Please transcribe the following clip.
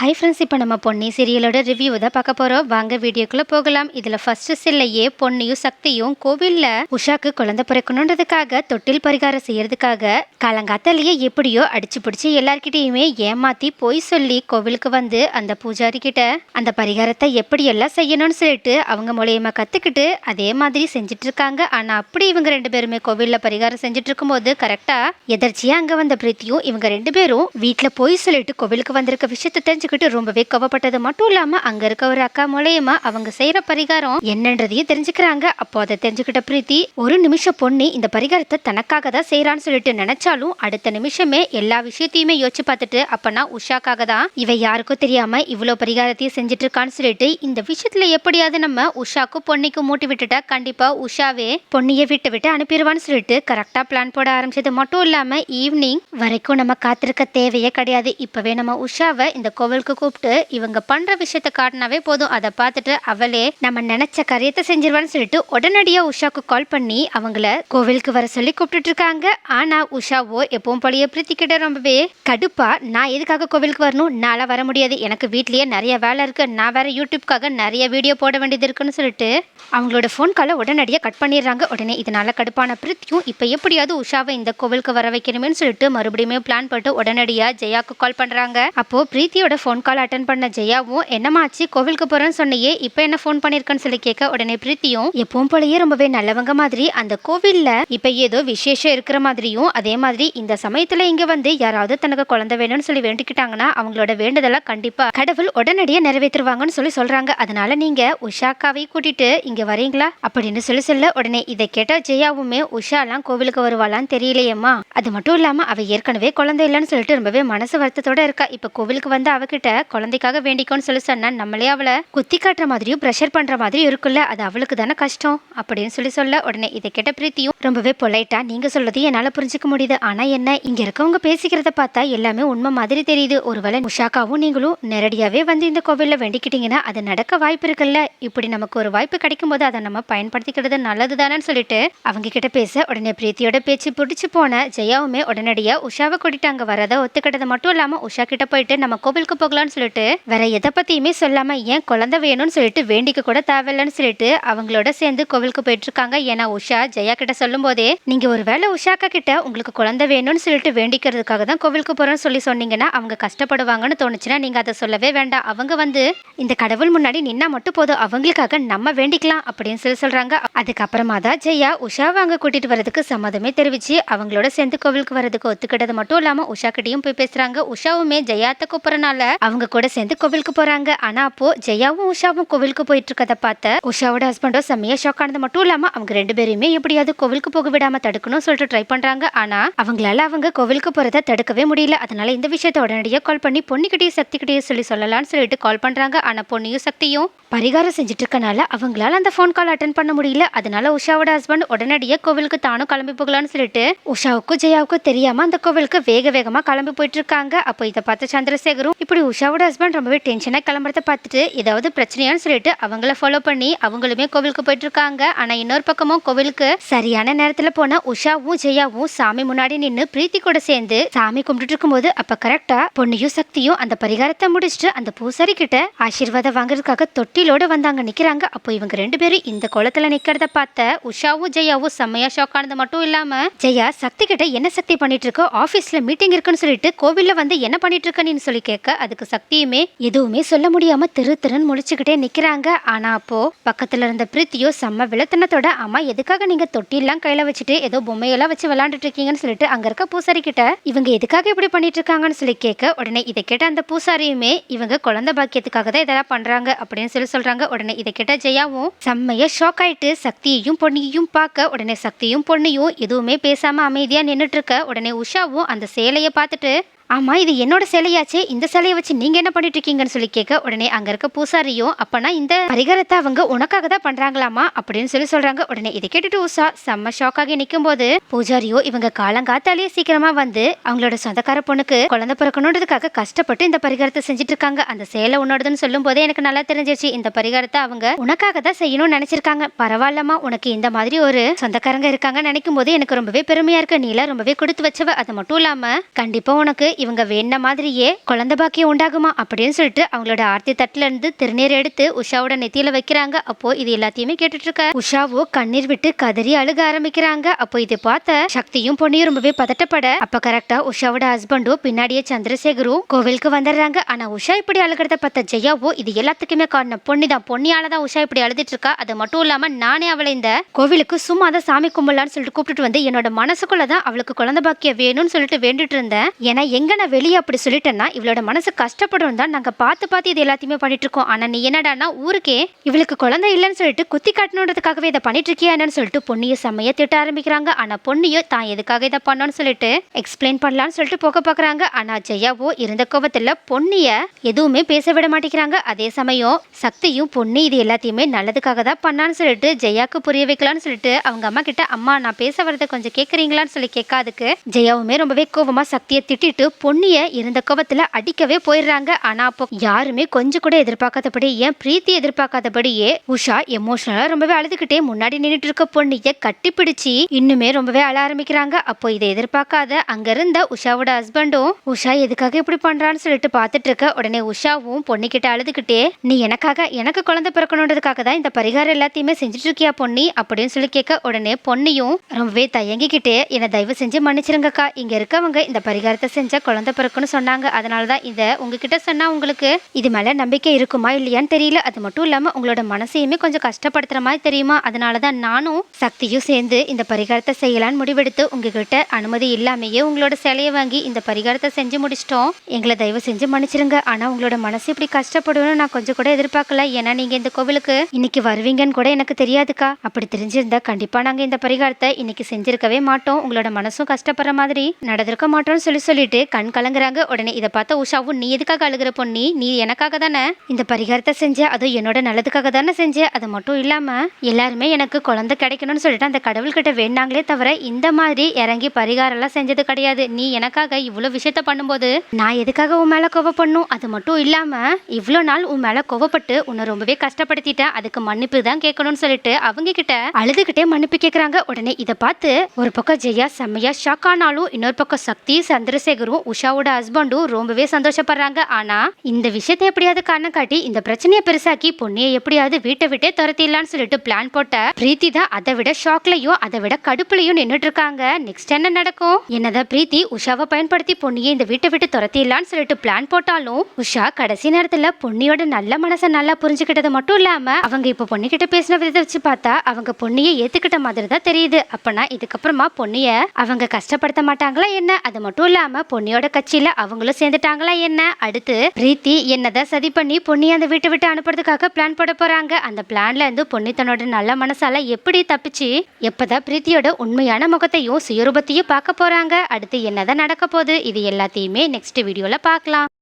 Hi friends இப்போ நம்ம Ponni சீரியலோட review தான் பார்க்க போகிறோம் வாங்க வீடியோக்குள்ளே போகலாம். இதில் ஃபர்ஸ்ட் சில்லையே பொன்னியும் சக்தியும் கோவிலில் உஷாக்கு குழந்தை பிறக்கணுன்றதுக்காக தொட்டில் பரிகாரம் செய்யறதுக்காக காலங்காத்தாலேயே எப்படியோ அடிச்சு பிடிச்சி எல்லார்கிட்டையுமே ஏமாத்தி போய் சொல்லி கோவிலுக்கு வந்து அந்த பூஜாரி கிட்ட அந்த பரிகாரத்தை எப்படியெல்லாம் செய்யணும்னு சொல்லிட்டு அவங்க மூலியமாக கற்றுக்கிட்டு அதே மாதிரி செஞ்சுட்டு இருக்காங்க ஆனால் அப்படி இவங்க ரெண்டு பேருமே கோவிலில் பரிகாரம் செஞ்சுட்டு இருக்கும்போது கரெக்டாக எதர்ச்சியாக அங்கே வந்த பிரீத்தியும் இவங்க ரெண்டு பேரும் வீட்டில் போய் சொல்லிட்டு கோவிலுக்கு வந்திருக்க விஷயத்தை தெரிஞ்சுக்கிட்டு ரொம்பவே கோவப்பட்டது. மட்டும் இல்லாமல் அங்கே இருக்க ஒரு அக்கா மூலயமா அவங்க செய்கிற பரிகாரம் என்னன்றதையும் தெரிஞ்சுக்கிறாங்க. அப்போ அதை தெரிஞ்சுக்கிட்ட பிரீத்தி ஒரு நிமிஷம் பொண்ணு இந்த பரிகாரத்தை தனக்காக தான் செய்கிறான்னு சொல்லிட்டு நினைச்சாலும் அடுத்த நிமிஷமே எல்லா விஷயத்தையுமே யோசிச்சு பார்த்துட்டு அப்பனா உஷாக்காக தான் இவ யாருக்கும் தெரியாம இவ்வளோ பரிகாரத்தையும் செஞ்சுட்டு இருக்கான்னு சொல்லிட்டு இந்த விஷயத்துல எப்படியாவது நம்ம உஷாக்கும் பொன்னிக்கும் மூட்டி விட்டுட்டா கண்டிப்பா உஷாவே பொன்னியை விட்டு விட்டு அனுப்பிடுவான்னு சொல்லிட்டு கரெக்டா பிளான் போட ஆரம்பிச்சது. மட்டும் இல்லாம ஈவினிங் வரைக்கும் நம்ம காத்திருக்க தேவையே கிடையாது. இப்பவே நம்ம உஷாவை இந்த கோவில் கோவிலுக்கு கூப்பிட்டு இவங்க பண்ற விஷயத்த காட்டினாவே போதும். அதை பார்த்துட்டு அவளே நம்ம நினைச்ச காரியத்தை செஞ்சிருவான்னு சொல்லிட்டு உடனடியா உஷாக்கு கால் பண்ணி அவங்கள கோவிலுக்கு வர சொல்லி கூப்பிட்டுட்டு இருக்காங்க. ஆனா உஷாவோ எப்பவும் போலயே பிரீத்தி கிட்ட ரொம்பவே கடுப்பா நான் எதுக்காக கோவிலுக்கு வரணும்? நான் வர முடியாது. எனக்கு வீட்லயே நிறைய வேலை இருக்கு. நான் வேற யூடியூப்காக நிறைய வீடியோ போட வேண்டியது இருக்குன்னு சொல்லிட்டு அவங்களோட ஃபோன் காலை உடனடியாக கட் பண்ணிடுறாங்க. உடனே இதனால கடுப்பான பிரித்தியும் இப்போ எப்படியாவது உஷாவை இந்த கோவிலுக்கு வர வைக்கணுமேனு சொல்லிட்டு மறுபடியுமே பிளான் போட்டு உடனடியாக ஜெயாக்கு கால் பண்ணுறாங்க அப்போ பிரீத்தியோட ஃபோன் கால் அட்டன் பண்ண ஜெயாவும் என்னமாச்சு கோவிலுக்கு போறேன்னு சொன்னியே இப்போ என்ன ஃபோன் பண்ணிருக்கேன்னு சொல்லி கேட்க உடனே பிரீத்தியும் எப்பவும் போலயே ரொம்பவே நல்லவங்க மாதிரி அந்த கோவில்ல இப்போ ஏதோ விசேஷம் இருக்கிற மாதிரியும் அதே மாதிரி இந்த சமயத்துல இங்க வந்து யாராவது தனக்கு குழந்தை வேணும்னு சொல்லி வேண்டிக்கிட்டாங்கன்னா அவங்களோட வேண்டுதலை கண்டிப்பா கடவுள் உடனடியாக நிறைவேற்றுவாங்கன்னு சொல்லி சொல்றாங்க. அதனால நீங்க உஷாக்காவை கூட்டிட்டு இங்க வரீங்களா? அப்படின்னு சொல்லி சொல்ல உடனே இதை கேட்ட ஜெயாவுமே உஷாலாம் கோவிலுக்கு வருவாளான்னு தெரியலையேம்மா. அது மட்டும் இல்லாம அவ ஏற்கனவே குழந்தை இல்லைன்னு சொல்லிட்டு ரொம்பவே மனசு வருத்தத்தோட இருக்கா. இப்ப கோவிலுக்கு வந்து அவகிட்ட குழந்தைக்காக வேண்டிக்கோன்னு சொல்லி சொன்னா நம்மளே அவளை குத்தி காட்டுற மாதிரியும் ப்ரெஷர் பண்ற மாதிரியும் இருக்குல்ல அது அவளுக்கு தானே கஷ்டம். அப்படின்னு சொல்லி சொல்ல உடனே இதை கேட்ட பிரீத்தியும் ரொம்பவே பொலைட்டா நீங்க சொல்றதையும் என்னால புரிஞ்சுக்க முடியுது. ஆனா என்ன இங்க இருக்கவங்க பேசிக்கிறத பார்த்தா எல்லாமே உண்மை மாதிரி தெரியுது. ஒருவேளை உஷாக்காவும் நீங்களும் நேரடியாவே வந்து இந்த கோவில்ல வேண்டிக்கிட்டீங்கன்னா அது நடக்க வாய்ப்பு இருக்குல்ல. இப்படி நமக்கு ஒரு வாய்ப்பு கிடைக்கும் போது அதை நம்ம பயன்படுத்திக்கிறது நல்லது சொல்லிட்டு அவங்க கிட்ட பேச உடனே பிரீத்தியோட பேச்சு பிடிச்சு போன ஜெயாவுமே உடனடியா உஷாவை கூட்டிட்டு அங்க வரத ஒத்துக்கிட்டது மட்டும் இல்லாம உஷா கிட்ட போயிட்டு நம்ம கோவிலுக்கு போகலாம்னு சொல்லிட்டு வேற எதை பத்தியுமே சொல்லாம ஏன் குழந்தை வேணும்னு சொல்லிட்டு வேண்டிக்க கூட தேவையில்லைன்னு சொல்லிட்டு அவங்களோட சேர்ந்து கோவிலுக்கு போயிட்டு இருக்காங்க ஏன்னா உஷா ஜெயா கிட்ட சொல்லும் போதே நீங்க ஒருவேளை உஷாக்கா கிட்ட உங்களுக்கு குழந்தை வேணும்னு சொல்லிட்டு வேண்டிக்கிறதுக்காக தான் கோவிலுக்கு போறோம்னு சொல்லி சொன்னீங்கன்னா அவங்க கஷ்டப்படுவாங்கன்னு தோணுச்சுன்னா நீங்க அதை சொல்லவே வேண்டாம். அவங்க வந்து இந்த கடவுள் முன்னாடி நின்னா மட்டும் போதும் அவங்களுக்காக நம்ம வேண்டிக்கலாம் அப்படின்னு சொல்லி சொல்றாங்க. அதுக்கப்புறமா தான் ஜெயா உஷாவை அங்க கூட்டிட்டு வரதுக்கு சம்மதமே தெரிவிச்சு அவங்களோட சேர்ந்து கோவிலுக்கு வரதுக்கு ஒத்துக்கிட்டது மட்டும் இல்லாம உஷா கிட்டையும் போய் பேசுறாங்க. உஷாவுமே ஜெயாத்த கூப்பிடறனால அவங்க கூட சேர்ந்து கோவிலுக்கு போறாங்க. ஆனா அப்போ ஜெயாவும் உஷாவும் கோவிலுக்கு போயிட்டு இருக்கதை பார்த்த உஷாவோட ஹஸ்பண்டோ செம்மையா ஷாக் ஆனது மட்டும் இல்லாம அவங்க ரெண்டு பேருமே எப்படியாவது கோவிலுக்கு போக விடாம தடுக்கணும்னு சொல்லிட்டு ட்ரை பண்றாங்க. ஆனா அவங்களால அவங்க கோவிலுக்கு போறதை தடுக்கவே முடியல. அதனால இந்த விஷயத்த உடனடியாக கால் பண்ணி பொண்ணுகிட்டயும் சக்திகிட்டயும் சொல்லி சொல்லலாம்னு சொல்லிட்டு கால் பண்றாங்க. ஆனா பொண்ணையும் சக்தியும் பரிகாரம் செஞ்சுட்டு இருக்கனால அவங்களால அந்த ஃபோன் கால் அட்டன் பண்ண முடியல. அதனால உஷாவோட ஹஸ்பண்ட் உடனடியாக கோவிலுக்கு தானும் கிளம்பி போகலான்னு சொல்லிட்டு உஷாவுக்கும் ஜெயாவுக்கும் தெரியாம அந்த கோவிலுக்கு வேக வேகமா கிளம்பி போயிட்டு இருக்காங்க அப்போ இதை பார்த்து சந்திரசேகரும் இப்படி உஷாவோட ஹஸ்பண்ட் ரொம்பவே டென்ஷனாக கிளம்புறத பார்த்துட்டு ஏதாவது பிரச்சனையான்னு சொல்லிட்டு அவங்கள ஃபாலோ பண்ணி அவங்களுமே கோவிலுக்கு போயிட்டு இருக்காங்க. ஆனால் இன்னொரு பக்கமும் கோவிலுக்கு சரியான நேரத்தில் போன உஷாவும் ஜெயாவும் சாமி முன்னாடி நின்று பிரீத்தி கூட சேர்ந்து சாமி கும்பிட்டு இருக்கும்போது அப்போ கரெக்டாக பொண்ணையும் சக்தியும் அந்த பரிகாரத்தை முடிச்சுட்டு அந்த பூசாரி கிட்ட ஆசீர்வாதம் வாங்குறதுக்காக தொட்டிலோட வந்தாங்க நிற்கிறாங்க அப்போ இவங்க ரெண்டு பேரும் இந்த குளத்துல நிற்கிறத பார்த்த உஷாவும் ஜெயாவும் செம்மையா ஷாக் ஆனது மட்டும் இல்லாமல் ஜெயா சக்தி கிட்ட என்ன சக்தி பண்ணிட்டு இருக்கோ? ஆஃபீஸில் மீட்டிங் இருக்குன்னு சொல்லிட்டு கோவிலில் வந்து என்ன பண்ணிட்டு இருக்கன்னு சொல்லி கேட்க அதுக்கு சக்தியுமே எதுவுமே சொல்ல முடியாம திரு திருன்னு முழிச்சுக்கிட்டே நிக்கிறாங்க. ஆனா அப்போ பக்கத்துல இருந்த பிரீத்தியோ செம்ம விளத்தனத்தோட அம்மா எதுக்காக நீங்க தொட்டிலாம் கையில வச்சுட்டு ஏதோ பொம்மையெல்லாம் வச்சு விளாண்டுட்டு இருக்கீங்கன்னு சொல்லிட்டு அங்க இருக்க பூசாரி கிட்ட இவங்க எதுக்காக இப்படி பண்ணிட்டு இருக்காங்கன்னு சொல்லி கேட்க உடனே இதை கேட்ட அந்த பூசாரியுமே இவங்க குழந்தை பாக்கியத்துக்காக தான் இதெல்லாம் பண்றாங்க அப்படின்னு சொல்லி சொல்றாங்க. உடனே இதை கேட்ட ஜெயாவும் செம்மையா ஷாக் ஆயிட்டு சக்தியையும் பொன்னியையும் பார்க்க உடனே சக்தியும் பொண்ணியும் எதுவுமே பேசாம அமைதியா நின்னுட்டு இருக்க உடனே உஷாவும் அந்த சேலையை பார்த்துட்டு ஆமாம் இது என்னோட சிலையாச்சே. இந்த சிலையை வச்சு நீங்கள் என்ன பண்ணிட்டு இருக்கீங்கன்னு சொல்லி கேட்க உடனே அங்கே இருக்க பூசாரியும் அப்போனா இந்த பரிகாரத்தை அவங்க உனக்காக தான் பண்ணுறாங்களாமா அப்படின்னு சொல்லி சொல்கிறாங்க உடனே இதை கேட்டுட்டு உஷா செம்ம ஷாக் ஆகி நிற்கும் போது பூஜாரியோ இவங்க காலங்காத்தாலேயே சீக்கிரமாக வந்து அவங்களோட சொந்தக்கார பொண்ணுக்கு குழந்தை பிறக்கணுன்றதுக்காக கஷ்டப்பட்டு இந்த பரிகாரத்தை செஞ்சுட்டு இருக்காங்க. அந்த சேலை உன்னோடதுன்னு சொல்லும் போதே எனக்கு நல்லா தெரிஞ்சிருச்சு. இந்த பரிகாரத்தை அவங்க உனக்காக தான் செய்யணும்னு நினைச்சிருக்காங்க. பரவாயில்லம்மா உனக்கு இந்த மாதிரி ஒரு சொந்தக்காரங்க இருக்காங்க நினைக்கும் போது எனக்கு ரொம்பவே பெருமையா இருக்கு. நீலாம் ரொம்பவே கொடுத்து வச்சவ. அது மட்டும் இல்லாம கண்டிப்பா உனக்கு இவங்க வேண்ட மாதிரியே குழந்தை பாக்கியம் உண்டாகுமா அப்படின்னு சொல்லிட்டு அவங்களோட ஆர்த்தி தட்டுல இருந்து திருநீர் எடுத்து உஷாவோட நெத்தியில வைக்கிறாங்க. அப்போ இது எல்லாத்தையுமே கேட்டுட்டு இருக்க. உஷாவோ கண்ணீர் விட்டு கதறி அழுக ஆரம்பிக்கிறாங்க. அப்போ இதை பார்த்த சக்தியும் பொண்ணையும் ரொம்பவே பதட்டப்பட. அப்ப கரெக்டா உஷாவோட ஹஸ்பண்டும் பின்னாடியே சந்திரசேகரும் கோவிலுக்கு வந்துடுறாங்க. ஆனா உஷா இப்படி அழுகிறத பார்த்த ஜெயாவோ இது எல்லாத்துக்குமே காரணம். பொண்ணிதான் பொன்னியால தான் உஷா இப்படி அழுதுட்டு இருக்கா. அது மட்டும் இல்லாம நானே அவளை இந்த கோவிலுக்கு சும்மா தான் சாமி கும்பலான்னு சொல்லிட்டு கூப்பிட்டுட்டு வந்து என்னோட மனசுக்குள்ள தான் அவளுக்கு குழந்தை பாக்கியம் வேணும்னு சொல்லிட்டு வேண்டிட்டு இருந்தேன். ஏன்னா எங்க நான் வெளியே அப்படி சொல்லிட்டேன்னா இவளோட மனசு கஷ்டப்படும் தான் நாங்கள் பார்த்து பார்த்து இது எல்லாத்தையுமே பண்ணிட்டுருக்கோம் இருக்கோம். நீ என்னடானா ஊருக்கே இவளுக்கு குழந்தை இல்லைன்னு சொல்லிட்டு குத்தி காட்டணுன்றதுக்காகவே இதை பண்ணிட்டு இருக்கியா என்னன்னு சொல்லிட்டு பொண்ணியை செம்மைய திட்ட ஆரம்பிக்கிறாங்க. ஆனால் பொண்ணியோ தான் எதுக்காக இதை பண்ணோன்னு சொல்லிட்டு எக்ஸ்பிளைன் பண்ணலான்னு சொல்லிட்டு போக பார்க்குறாங்க. ஆனால் ஜெயாவோ இருந்த கோபத்தில் பொன்னிய எதுவுமே பேச விட மாட்டேங்கிறாங்க. அதே சமயம் சக்தியும் பொண்ணு இது எல்லாத்தையுமே நல்லதுக்காக தான் பண்ணான்னு சொல்லிட்டு ஜெயாக்கு புரிய வைக்கலாம்னு சொல்லிட்டு அவங்க அம்மா கிட்ட அம்மா நான் பேச வரதை கொஞ்சம் கேட்குறீங்களான்னு சொல்லி கேட்காதுக்கு ஜெயாவுமே ரொம்பவே கோபமாக சக்தியை திட்டிட்டு பொன்னிய இருந்த கோபத்துல அடிக்கவே போயிடுறாங்க. ஆனா அப்போ யாருமே கொஞ்சம் கூட எதிர்பார்க்காதபடி ஏன் பிரீத்தி எதிர்பார்க்காதபடியே உஷா எமோஷனலா ரொம்பவே அழுதுகிட்டே முன்னாடி நின்றுட்டு இருக்க பொன்னிய கட்டிப்பிடிச்சு இன்னுமே ரொம்பவே அழ ஆரம்பிக்கிறாங்க. அப்போ இதை எதிர்பார்க்காத அங்க இருந்த உஷாவோட ஹஸ்பண்டும் உஷா எதுக்காக இப்படி பண்றான்னு சொல்லிட்டு பார்த்துட்டு இருக்க உடனே உஷாவும் பொண்ணுக்கிட்ட அழுதுகிட்டே நீ எனக்காக எனக்கு குழந்தை பிறக்கணுன்றதுக்காக தான் இந்த பரிகாரம் எல்லாத்தையுமே செஞ்சுட்டு இருக்கியா பொன்னி அப்படின்னு சொல்லி கேட்க உடனே பொன்னியும் ரொம்பவே தயங்கிக்கிட்டே என்னை தயவு செஞ்சு மன்னிச்சிருங்கக்கா. இங்க இருக்கவங்க இந்த பரிகாரத்தை செஞ்ச குழந்தை பிறக்குன்னு சொன்னாங்க. அதனால தான் இதை உங்ககிட்ட சொன்னால் உங்களுக்கு இது மேலே நம்பிக்கை இருக்குமா இல்லையான்னு தெரியல. அது மட்டும் இல்லாமல் உங்களோட மனசையுமே கொஞ்சம் கஷ்டப்படுத்துகிற மாதிரி தெரியுமா? அதனால தான் நானும் சக்தியும் சேர்ந்து இந்த பரிகாரத்தை செய்யலான்னு முடிவெடுத்து உங்ககிட்ட அனுமதி இல்லாமையே உங்களோட சிலையை வாங்கி இந்த பரிகாரத்தை செஞ்சு முடிச்சிட்டோம். எங்களை தயவு செஞ்சு மன்னிச்சிருங்க. ஆனால் உங்களோட மனசு இப்படி கஷ்டப்படும்னு நான் கொஞ்சம் கூட எதிர்பார்க்கல. ஏன்னா நீங்கள் இந்த கோவிலுக்கு இன்னைக்கு வருவீங்கன்னு கூட எனக்கு தெரியாதுக்கா. அப்படி தெரிஞ்சிருந்தா கண்டிப்பாக நாங்கள் இந்த பரிகாரத்தை இன்னைக்கு செஞ்சிருக்கவே மாட்டோம். உங்களோட மனசும் கஷ்டப்படுற மாதிரி நடந்திருக்க மாட்டோம்னு சொல்லி சொல்லிட்டு கண் கலங்குறாங்க. உடனே இதை பார்த்த உஷாவும் நீ எதுக்காக அழுகிற பொண்ணி நீ எனக்காக தானே? இந்த பரிகாரத்தை செஞ்ச அதுவும் என்னோட நல்லதுக்காக தானே செஞ்ச அது மட்டும் இல்லாம எல்லாருமே எனக்கு குழந்தை கிடைக்கணும்னு சொல்லிட்டு அந்த கடவுள்கிட்ட வேண்டாங்களே தவிர இந்த மாதிரி இறங்கி பரிகாரம் எல்லாம் செஞ்சது கிடையாது. நீ எனக்காக இவ்வளவு விஷயத்த பண்ணும்போது நான் எதுக்காக உன் மேல கோவப்படணும் அது மட்டும் இல்லாம இவ்வளோ நாள் உன் மேல கோவப்பட்டு உன்னை ரொம்பவே கஷ்டப்படுத்திட்டேன். அதுக்கு மன்னிப்பு தான் கேட்கணும்னு சொல்லிட்டு அவங்க கிட்ட அழுதுகிட்டே மன்னிப்பு கேட்கறாங்க உடனே இதை பார்த்து ஒரு பக்கம் ஜெயா செம்மையா ஷாக் ஆனாலும் இன்னொரு பக்கம் சக்தி சந்திரசேகரும் உஷாவோட ஹஸ்பண்டும் ரொம்பவே சந்தோஷப்படுறாங்க. ஆனா இந்த விஷயத்தை எப்படியாவது காரணம் காட்டி இந்த பிரச்சனையை பெருசாக்கி பொண்ணையை எப்படியாவது வீட்டை விட்டே துரத்திடலாம்னு சொல்லிட்டு பிளான் போட்ட பிரீத்தி தான் அதை விட ஷாக்லயும் அதை விட கடுப்புலையும் நின்றுட்டு இருக்காங்க நெக்ஸ்ட் என்ன நடக்கும்? என்னதான் பிரீத்தி உஷாவை பயன்படுத்தி பொண்ணியை இந்த வீட்டை விட்டு துரத்திடலாம்னு சொல்லிட்டு பிளான் போட்டாலும் உஷா கடைசி நேரத்துல பொன்னியோட நல்ல மனசை நல்லா புரிஞ்சுக்கிட்டது மட்டும் இல்லாம அவங்க இப்ப பொண்ணுகிட்ட பேசின விதத்தை வச்சு பார்த்தா அவங்க பொண்ணியை ஏத்துக்கிட்ட மாதிரி தான் தெரியுது. அப்பனா இதுக்கப்புறமா பொண்ணிய அவங்க கஷ்டப்படுத்த மாட்டாங்களா என்ன? அது மட்டும் இல்லாம பொன்னியோட கட்சியில அவங்களும் சேர்ந்துட்டாங்களா என்ன? அடுத்து பிரீத்தி என்னதான் சதி பண்ணி பொன்னியை அந்த வீட்டை விட்டு அனுப்புறதுக்காக பிளான் போட போறாங்க. அந்த பிளான்ல இருந்து பொன்னி தன்னோட நல்ல மனசால எப்படி தப்பிச்சு எப்பதான் பிரீத்தியோட உண்மையான முகத்தையும் சுயரூபத்தையும் பார்க்க போறாங்க? அடுத்து என்னதான் நடக்க போகுது? இது எல்லாத்தையுமே நெக்ஸ்ட் வீடியோல பார்க்கலாம்.